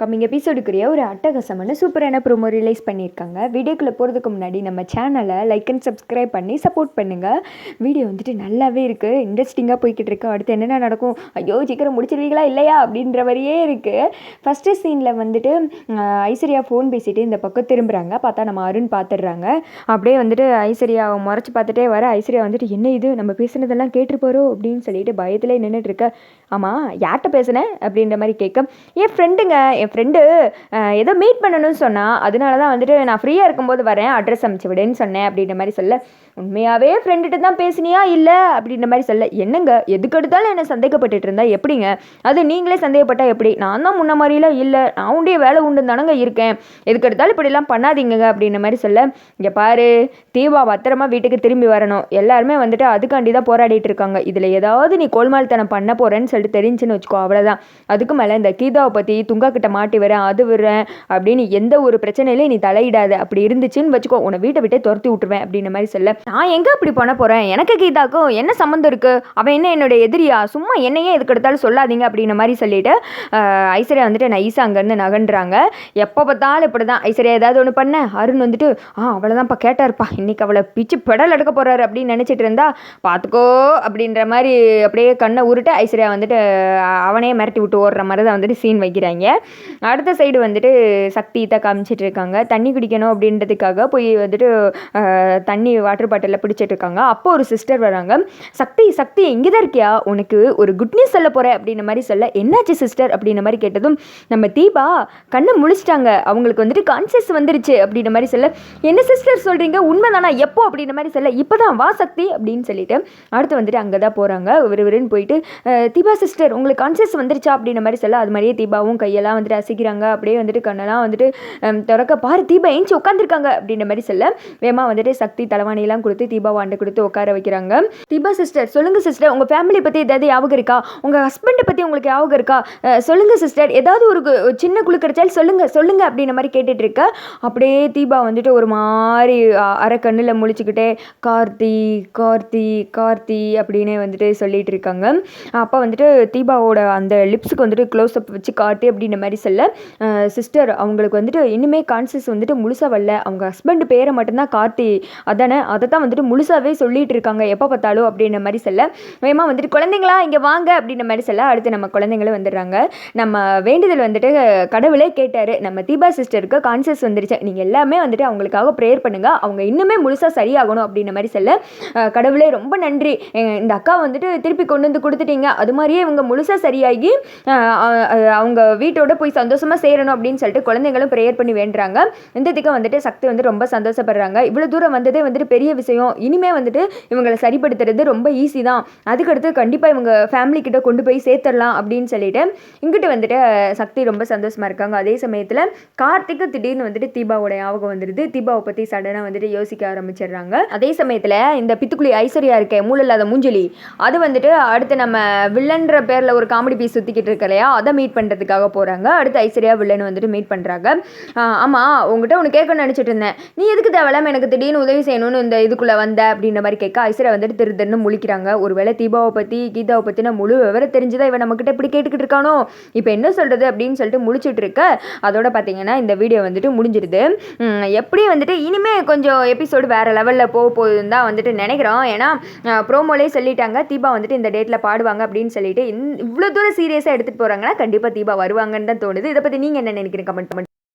Coming எபிசோடுக்குரிய ஒரு அட்டகாசமான சூப்பரான ப்ரோமோ ரிலீஸ் பண்ணியிருக்காங்க. வீடியோக்குள்ளே போகிறதுக்கு முன்னாடி நம்ம சேனலை லைக் அண்ட் சப்ஸ்கிரைப் பண்ணி சப்போர்ட் பண்ணுங்கள் வீடியோ வந்துட்டு நல்லாவே இருக்குது இன்ட்ரெஸ்டிங்காக போய்கிட்டு இருக்கு. அடுத்து என்னென்ன நடக்கும்? ஐயோ சீக்கிரம் முடிச்சிருவீங்களா இல்லையா? அப்படின்ற மாதிரியே இருக்குது ஃபஸ்ட்டு சீனில் வந்துட்டு ஐஸ்வர்யா ஃபோன் பேசிட்டு இந்த பக்கம் திரும்புகிறாங்க பார்த்தா நம்ம அருண் பார்த்துடுறாங்க அப்படியே வந்துட்டு ஐஸ்வர்யா முறைச்சி பார்த்துட்டே வர. ஐஸ்வர்யா வந்துட்டு என்ன இது? நம்ம பேசுனதெல்லாம் கேட்டிருப்பாரோ? அப்படின்னு சொல்லிட்டு பயத்தில் நின்றுட்டு இருக்க. ஆமாம் யார்கிட்ட பேசுனேன் அப்படின்ற மாதிரி கேட்க. என் ஃப்ரெண்டுங்க என் ஃப்ரெண்டு ஏதோ மீட் பண்ணணும்னு சொன்னால் அதனால தான் வந்துட்டு நான் ஃப்ரீயாக இருக்கும்போது வரேன் அட்ரஸ் அனுப்பிச்சு விடுன்னு சொன்னேன் அப்படின்ற மாதிரி சொல்ல. உண்மையாகவே ஃப்ரெண்டுகிட்ட தான் பேசினியா? இல்லை? அப்படின்ற மாதிரி சொல்ல. என்னங்க? எதுக்கு எடுத்தாலும் என்ன சந்தேகப்பட்டுட்டு இருந்தா எப்படிங்க? அது நீங்களே சந்தேகப்பட்டால் எப்படி? நான் தான் முன்ன மாதிரிலாம் இல்லை. நான் உண்டிய வேலை உண்டு தானங்க இருக்கேன். எதுக்கு எடுத்தாலும் இப்படிலாம் பண்ணாதீங்க அப்படின்ற மாதிரி சொல்ல. இங்கே பாரு தீபா பத்திரமா வீட்டுக்கு திரும்பி வரணும். எல்லாருமே வந்துட்டு அதுக்காண்டி தான் போராடிட்டு இருக்காங்க. இதில் ஏதாவது நீ கோல்மால்தனம் பண்ண போகிறேன்னு சொல்லிட்டு தெரிஞ்சுன்னு வச்சுக்கோ அவ்வளோதான் அதுக்கு மேலே இந்த கீதாவை பற்றி துங்கா கிட்ட மாட்டி வரேன் அது விடுறேன் அப்படின்னு எந்த ஒரு பிரச்சனையிலையும் நீ தலையிடாத. அப்படி இருந்துச்சுன்னு வச்சுக்கோ உன்னை வீட்டை விட்டே துரத்தி விட்டுருவேன் அப்படின்ற மாதிரி சொல்ல. நான் எங்கே அப்படி பண்ண போகிறேன் எனக்கு கீதாக்கும் என்ன சம்மந்தம் இருக்குது அவன் என்ன என்னுடைய எதிரியா? சும்மா என்னையே எதுக்கு எடுத்தாலும் சொல்லாதீங்க அப்படின்ற மாதிரி சொல்லிட்டு ஐஸ்வர்யா வந்துட்டு நைஸாக அங்கேருந்து நகன்றாங்க. எப்போ பார்த்தாலும் இப்படி தான் ஐஸ்வர்யா ஏதாவது ஒன்று பண்ண. அருண் வந்துட்டு ஆ அவ்வளோதான்ப்பா கேட்டார்ப்பா. இன்னைக்கு அவளை பிச்சு பெடல் எடுக்க போகிறாரு அப்படின்னு நினச்சிட்டு இருந்தா பார்த்துக்கோ அப்படின்ற மாதிரி அப்படியே கண்ணை உருட்டு ஐஸ்வர்யா வந்துட்டு அவனே மிரட்டி விட்டு ஓடுற மாதிரி தான் வந்துட்டு சீன் வைக்கிறாங்க. அடுத்த சைடு வந்துட்டு சக்தி தான் காமிச்சிட்டு இருக்காங்க. தண்ணி குடிக்கணும் அப்படின்றதுக்காக போய் வந்துட்டு தண்ணி வாட்டர் பாட்டிலில் பிடிச்சிட்டு இருக்காங்க. அப்போ ஒரு சிஸ்டர் வராங்க. சக்தி சக்தி எங்கே தான் இருக்கியா? உனக்கு ஒரு குட் நியூஸ் சொல்ல போகிறேன் அப்படின்ற மாதிரி சொல்ல என்னாச்சு சிஸ்டர் அப்படின்ற மாதிரி கேட்டதும் நம்ம தீபா கண்ணை முழிச்சிட்டாங்க. அவங்களுக்கு வந்துட்டு கான்சியஸ் வந்துருச்சு அப்படின்ற மாதிரி சொல்ல என்ன சிஸ்டர் சொல்கிறீங்க உண்மை தானா எப்போ? அப்படின்ற மாதிரி சொல்ல இப்போ தான் வா சக்தி அப்படின்னு சொல்லிட்டு அடுத்து வந்துட்டு அங்கே தான் போகிறாங்க விறுவிறுன்னு போயிட்டு தீபா சிஸ்டர் உங்களுக்கு கான்சியஸ் வந்துருச்சா? அப்படின்ற மாதிரி சொல்ல அது மாதிரியே தீபாவும் கையெல்லாம் வந்துட்டு ரசிக்கிறாங்க. அப்படியே வந்துட்டு கண்ணெல்லாம் வந்துட்டு திறக்க பாரு தீபா ஏஞ்சி உட்காந்துருக்காங்க அப்படின்ற மாதிரி சொல்ல வேமா வந்துட்டு சக்தி தலைவாணியெல்லாம் கொடுத்து தீபா வாண்டை கொடுத்து உட்கார வைக்கிறாங்க. தீபா சிஸ்டர் சொல்லுங்க சிஸ்டர் உங்கள் ஃபேமிலி பற்றி ஏதாவது ஞாபகம் இருக்கா? உங்கள் ஹஸ்பண்டை பற்றி உங்களுக்கு ஞாபகம் இருக்கா? சொல்லுங்க சிஸ்டர் ஏதாவது ஒரு கு- சின்ன குழு கிடைச்சாலும் சொல்லுங்க சொல்லுங்க அப்படின்ற மாதிரி கேட்டுட்டு இருக்க. அப்படியே தீபா வந்துட்டு ஒரு மாதிரி அரை கண்ணில் முழிச்சுக்கிட்டே கார்த்தி கார்த்தி கார்த்தி அப்படின்னே வந்துட்டு சொல்லிட்டு இருக்காங்க. அப்போ வந்துட்டு தீபாவோட அந்த லிப்ஸுக்கு வந்துட்டு க்ளோஸ் அப் வச்சு காட்டி அப்படின்ற மாதிரி சொல்ல. சிஸ்டர் அவங்களுக்கு வந்துட்டு இன்னுமே கான்சியஸ் வந்துட்டு முழுசாக வரல. அவங்க ஹஸ்பண்ட் பேரை மட்டும்தான் கார்த்தி அதானே? அதை தான் வந்துட்டு முழுசாவே சொல்லிட்டு இருக்காங்க. எப்போ பார்த்தாலும் அப்படின்ற மாதிரி சொல்ல. வேகமா வந்துட்டு குழந்தைங்களா? இங்கே வாங்க அப்படின்ற மாதிரி சொல்ல. அடுத்து நம்ம குழந்தைங்களும் வந்துடுறாங்க. நம்ம வேண்டுதல் வந்துட்டு கடவுளே கேட்டார். நம்ம தீபா சிஸ்டருக்கு கான்சியஸ் வந்துருச்சு. நீங்கள் எல்லாமே வந்துட்டு அவங்களுக்காக ப்ரேயர் பண்ணுங்க. அவங்க இன்னுமே முழுசாக சரியாகணும் அப்படின்ற மாதிரி சொல்ல. கடவுளே ரொம்ப நன்றி. இந்த அக்கா வந்துட்டு திருப்பி கொண்டு வந்து கொடுத்துட்டீங்க. அது மாதிரியே இவங்க முழுசாக சரியாகி அவங்க வீட்டோட போய் சந்தோஷமாக சேரணும் அப்படின்னு சொல்லிட்டு குழந்தைங்களும் ப்ரேயர் பண்ணி வேண்டுறாங்க. இந்த வந்துட்டு சக்தி வந்து ரொம்ப சந்தோஷப்படுறாங்க. இவ்வளோ தூரம் வந்ததே வந்துட்டு பெரிய விஷயம். இனிமே வந்துட்டு இவங்களை சரிப்படுத்துறது ரொம்ப ஈஸி தான். அதுக்கடுத்து கண்டிப்பாக இவங்க ஃபேமிலி கிட்ட கொண்டு போய் சேர்த்துடலாம் அப்படின்னு சொல்லிட்டு இங்கிட்டு வந்துட்டு சக்தி ரொம்ப சந்தோஷமாக இருக்காங்க. அதே சமயத்தில் கார்த்திக்கு திடீர்னு வந்துட்டு தீபாவோட ஞாபகம் வந்துடுது தீபாவை பற்றி சடனாக வந்துட்டு யோசிக்க ஆரம்பிச்சிடுறாங்க. அதே சமயத்தில் இந்த பித்துக்குழி ஐஸ்வர்யா இருக்கே மூலல்லாத மூஞ்சலி. அது வந்துட்டு அடுத்து நம்ம வில்லன்ற பேரில் ஒரு காமெடி பீஸ் சுற்றிக்கிட்டு இருக்க இல்லையா? அதை மீட் பண்ணுறதுக்காக போகிறாங்க அடுத்து ஐஸ்வர்யா வில்லன் வந்துட்டு மீட் பண்ணுறாங்க ஆமாம் உங்ககிட்ட ஒன்று கேட்கணும்னு நினச்சிட்டு இருந்தேன். நீ எதுக்கு தேவையில்லாம எனக்கு திடீர்னு உதவி செய்யணும்னு இந்த இதுக்குள்ளே வந்த அப்படின்ற மாதிரி கேட்க ஐஸ்வர்யா வந்துட்டு திரு திருன்னு முழிக்கிறாங்க. ஒருவேளை தீபாவை பற்றி கீதாவை பற்றின முழு விவரம் தெரிஞ்சுதான் இவன் நம்மக்கிட்ட இப்படி கேட்டுக்கிட்டு இருக்கானோ? இப்போ என்ன சொல்கிறது அப்படின்னு சொல்லிட்டு முழிச்சிட்டு இருக்க. அதோட பார்த்தீங்கன்னா இந்த வீடியோ வந்துட்டு முடிஞ்சிருது. எப்படியும் எப்படி வந்துட்டு இனிமேல் கொஞ்சம் எபிசோடு வேறு லெவலில் போக போகுதுன்னு தான் வந்துட்டு நினைக்கிறோம். ஏன்னா ப்ரோமோலே சொல்லிட்டாங்க. தீபா வந்துட்டு இந்த டேட்டில் பாடுவாங்க அப்படின்னு சொல்லிட்டு. இவ்வளோ தூரம் சீரியஸாக எடுத்துகிட்டு போகிறாங்கன்னா கண்டிப்பாக தீபா வருவாங்கன்னு தான் தோணுது. இதை பற்றி நீங்கள் என்ன நினைக்கிறீங்க? கமெண்ட் பண்ணி